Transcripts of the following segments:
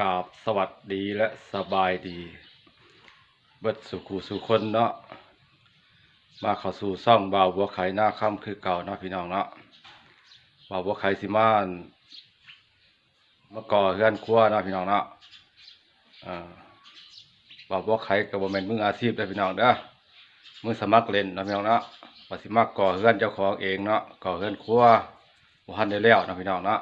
กราบสวัสดีและสบายดี เบิดสุขูสุคนเนาะมาเข้าสู่ซ่องบ่าวบัวไข่หน้าค่ำคือเก่าเนาะพี่น้องเนาะบ่าวบัวไข่สิมานมาก่อเฮือนครัวเนาะพี่น้องเนาะอ่าบ่าวบัวไข่กับบ่แม่นมืออาชีพเด้อพี่น้องเด้อมือสมัครเล่นเนาะพี่น้องเนาะว่สิมาก่อเฮือนเจ้าของเองเนาะก่อเฮือนครัวบ่ทันได้แล้วเนาะพี่น้องเนาะ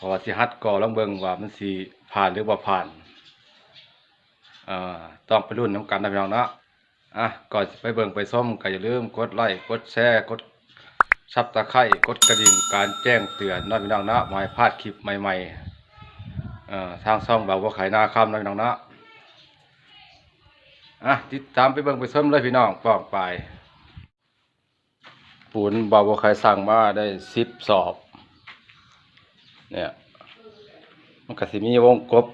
เพราะว่าสิฮัดก่อลองเบิ่งว่ามันสิผ่านหรือบ่าผ่านอ่อต้องไปรุ่นน้ำกันนะพี่น้องเนาะอะก่อนไปเบิ่งไปส้มก็อย่าลืมกดไลค์กดแชร์กดซับตะไคร้กดกระดิ่งการแจ้งเตือนนะพี่น้องเนาะบ่พลาดคลิปใหม่ๆเอ่อทางช่องบ่าวบัวไข่นาค่ำนะพี่น้องเนาะอะติดตามไปเบิ่งไปส้มเลยพี่น้องป้องไปปูนบ่าวบัวไข่สั่งมาได้10สอบ เนี่ย มันก็สิมีวงกบ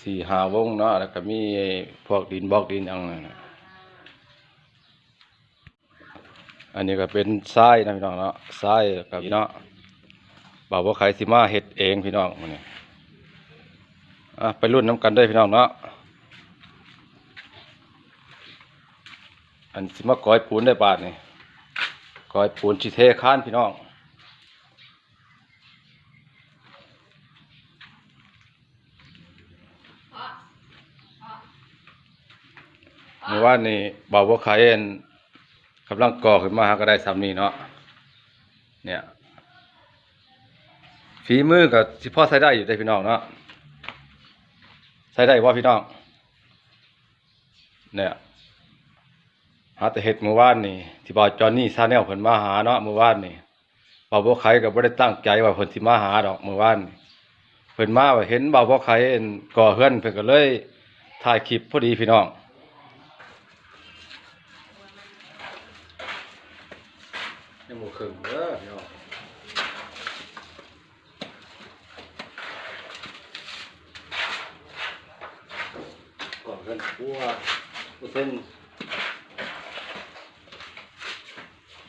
สี่หาวงเนาะแล้วก็มีพวกดินบอกดินอย่างนั้นน่ะอันนี้ก็เป็นทรายนะพี่น้องเนาะทรายกับพี่เนาะบ่าวว่าใครสิมาเฮ็ดเองพี่น้องมันนี่อะไปรุ่นน้ำกันได้พี่น้องเนาะอันสิมาก้อยปูนได้บาทนี่ก้อยปูนชิเทค้านพี่น้อง เมื่อวานนี้บ่าวบัวไข่เอ็นกำลังก่อขึ้นมาหาก็ได้ซ้ำนี้เนาะเนี่ยฝีมือกับสิพ่อใช้ได้อยู่ได้พี่น้องเนาะใช้ได้ว่าพี่น้อง เนี่ยหาแต่เห็ดเมื่อวานนี่ที่บ่าวจอนนี่ซาแนลเพิ่นมาหาเนาะเมื่อวานนี่บ่าวบัวไข่ก็บ่ได้ตั้งใจว่าเพิ่นสิมาหาดอกเมื่อวานนี่เพิ่นมาว่าเห็นบ่าวบัวไข่เอ็นก่อเฮือนเพิ่นก็เลยถ่ายคลิปพอดีพี่น้อง ยังหมูครึ่งเด้อพี่น้องก่อนกันพัวผู้เส้น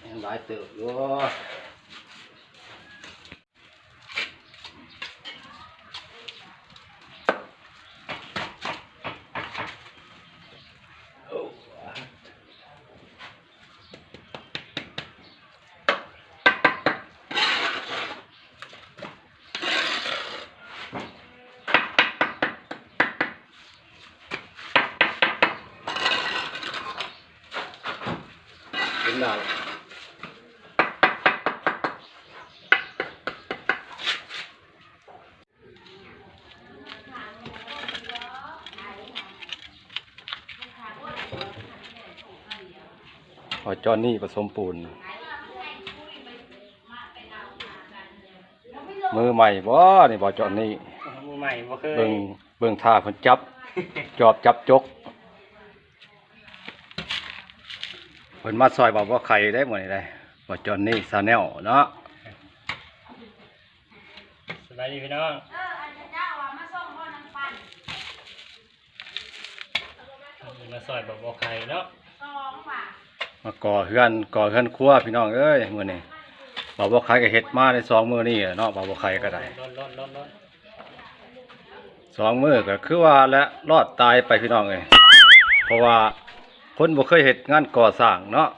ยังหลายเติบอยู่ พอจอนนี่ผสมปูน มือใหม่บ่นี่บ่จอนนี่มือใหม่บ่เคยเบิ่งเบิ่งท่าเพิ่นจับ จอบจับจกเพิ่นมาซอยบอกว่าไข่ได้หมดนี่ได้บ่จอนนี่ซาแนลเนาะสบายดีพี่น้องเอออันนี้เจ้าว่ามาส่งพ่อน้ำปั่นมาซอยบอกบอกใครเนาะสองว่ะ มาก่อเฮือนก่อเฮือนครัวพี่น้องเอ้ยมือนี้บ่บ่ไข่ก็เฮ็ดมาได้สองมือนี้เนาะบ่บ่ไข่ก็ได้สองมือก็คือว่าและรอดตายไปพี่น้องเอ้ยเพราะว่าคนบ่เคยเฮ็ดงานก่อสร้างเนาะ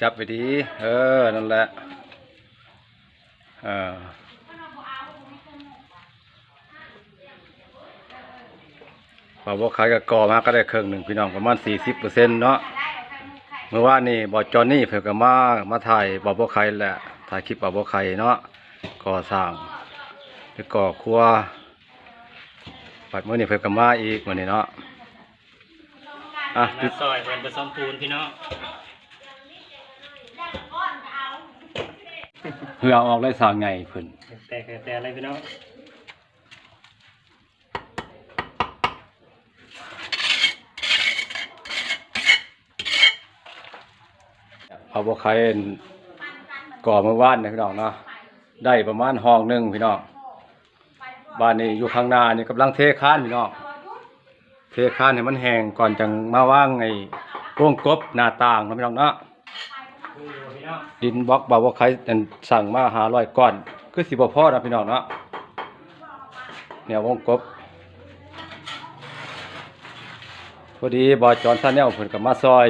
จับไปดี เออ นั่นแหละ เออ ป่าวบ่ขายกับก่อมาก็ได้ครึ่งหนึ่งพี่น้องประมาณสี่สิบเปอร์เซ็นต์เนาะได้เอาไข่มุกไข่เมื่อวานนี่บอจอนนี่เพิ่นก็มามาถ่ายบ่บ่ไข่แหละถ่ายคลิปบ่บ่ไข่เนาะก่อสร้างไปก่อครัวปัดมื้อนี้เพิ่นก็มาอีกมื้อนี้เนาะอะมาซอยเป็นผสมปูนพี่น้องก้อนก็เอาเพื่อเอาออกได้สร้างไงเพิ่นแต่แต่แต่อะไรพี่น้อง เอาบ่ไข่ก่อเมื่อวานนี่พี่น้องเนาะได้ประมาณห้องหนึ่งพี่น้องบ้านนี้อยู่ข้างหน้านี่กำลังเทคานพี่น้องเทคานให้มันแห้งก่อนจังมาว่างไอ้วงกบหน้าต่างนะพี่น้องเนาะดินบล็อกบาวว่าใครอันสั่งมาหารอยก้อน คือสิบ่พอนะพี่น้องเนาะเนี่ยวงกบพอดีบอจอนซาแนเพิ่นก็มาซอย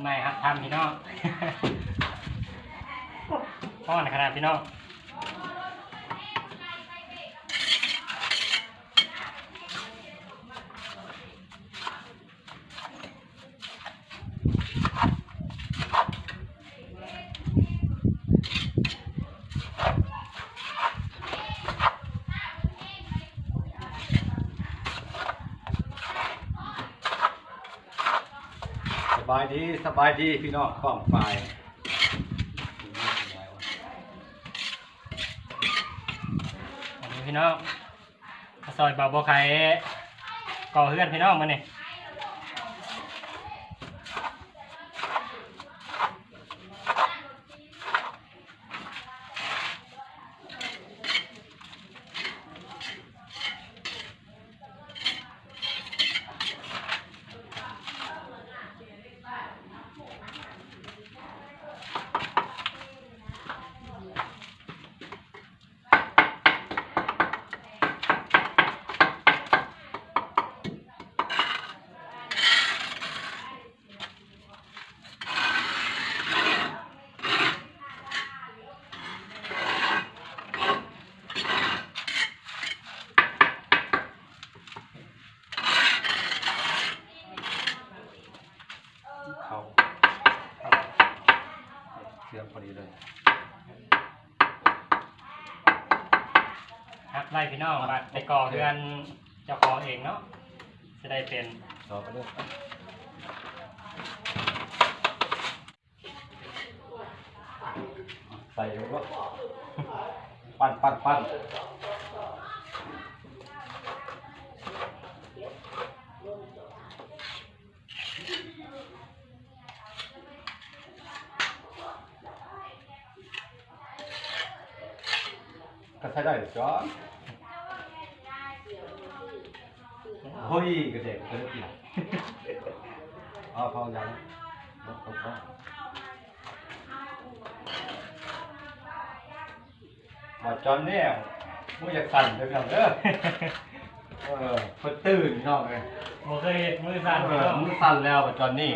ใหม่ครับทำพี่น้องพ่อนขนาดพี่น้อง บายดีสบายดีพี่น้องป้องไฟพี่น้องมาซอยบาโบไข่ก่อเพื่อนพี่น้องมาเนี่ย เขาเสียงพอดีเลย ครับไล่พี่น้องบัด ไปก่อเพื่อนเจ้าของเองเนาะจะได้เป็นต่อไปเลยใส่ลงก็ปั้นปั้นปั้นก็ใช้ได้จ้อน เฮ้ยกระเด็กกระเด็กกินเอาพอยังพอพอพอมาจอนเนี่ยมูอยากสั่นเด้อพี่น้องเด้อเออเพิ่นตื่นพี่น้องเลยโมเคยเห็นมือสั่นเอพี่อน้องมือสั่นแล้วมาจอนนี่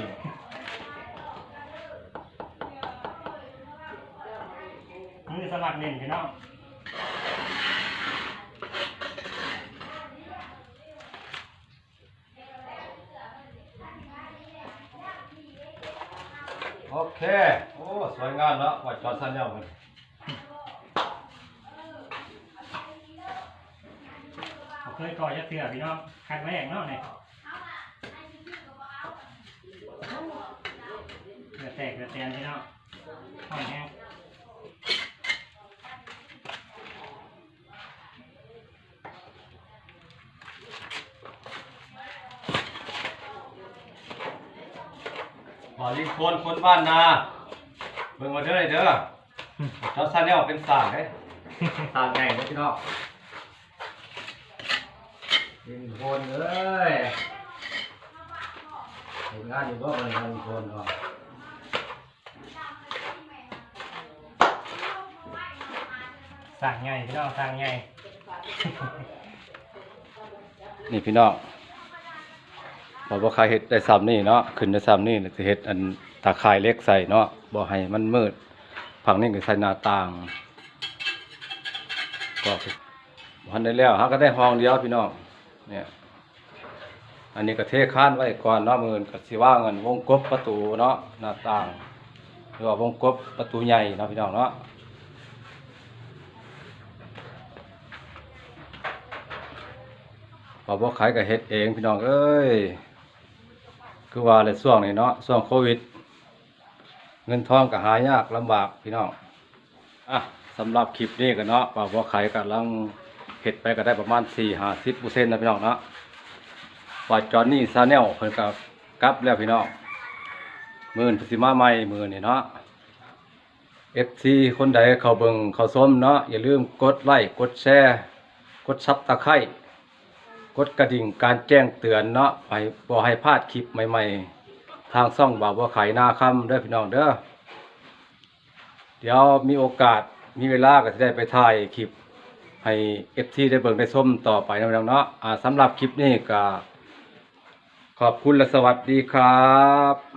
มือสมัครเล่นพี่น้อง โอเค โอ้ สวยงามแล้วว่าจอนสั่นแล้วมันผมเคยก่อยัดเสือพี่น้องครั้งแรกเนาะเนี่ยเกือแตกเกือแตนพี่น้องห้องแห้ง หอลิง คนคนบ้านนาเบิ่งมาเด้อเด้อจอนสั่นแล้วเป็นสางเด้สางใหญ่เด้อพี่น้องลิงคนเอ้ยเห็นงานอยู่บ่มันลิงคนเนาะสั่งใหญ่พี่น้องสั่งใหญ่นี่พี่น้องบอกว่าใครเฮ็ดได้ซ้ำนี่เนาะขึ้นได้ซ้ำนี่สิเฮ็ดอัน ตาข่ายเล็กใส่เนาะบ่ให้มันมืดฝังนี้ก็ใส่หน้าต่าง ก็พันได้แล้วฮาก็ได้ห้องเดียวพี่น้องเนี่ยอันนี้ก็เทคานไว้ก่อนเนาะมือนี้ก็สิว่างกันวงกบประตูเนาะหน้าต่างหรือว่าวงกบประตูใหญ่เนาะพี่น้องเนาะบอกว่ขายก็เฮ็ดเองพี่น้องเอ้ยคือว่าในช่วงนี้เนาะช่วงโควิด เงินทองก็หายากลำบากพี่น้องอะสำหรับคลิปนี้กันเนาะบ่าวบัวไข่กำลังเฮ็ดไปก็ได้ประมาณ4-50%นนะพี่น้องเนาะว่าจอนนี่ซาแนลเพิ่นก็กลับแล้วพี่น้องมื้อนพิ่นสิมาใหม่มื้อนี้เนาะ FC คนใดเขาเบิ่งเข้าชมเนาะอย่าลืมกดไลค์กดแชร์กดซับตะไคร้กดกระดิ่งการแจ้งเตือนเนาะไปบ่ให้พลาดคลิปใหม่ ๆ ทางซ่องบ่าวบัวไข่หน้าค่ำเด้อพี่น้องเด้อเดี๋ยวมีโอกาสมีเวลาก็จะได้ไปถ่ายคลิปให้ FC ได้เบิ่งได้ชมต่อไปนะพี่น้องเนาะอ่าสำหรับคลิปนี้ก็ขอบคุณและสวัสดีครับ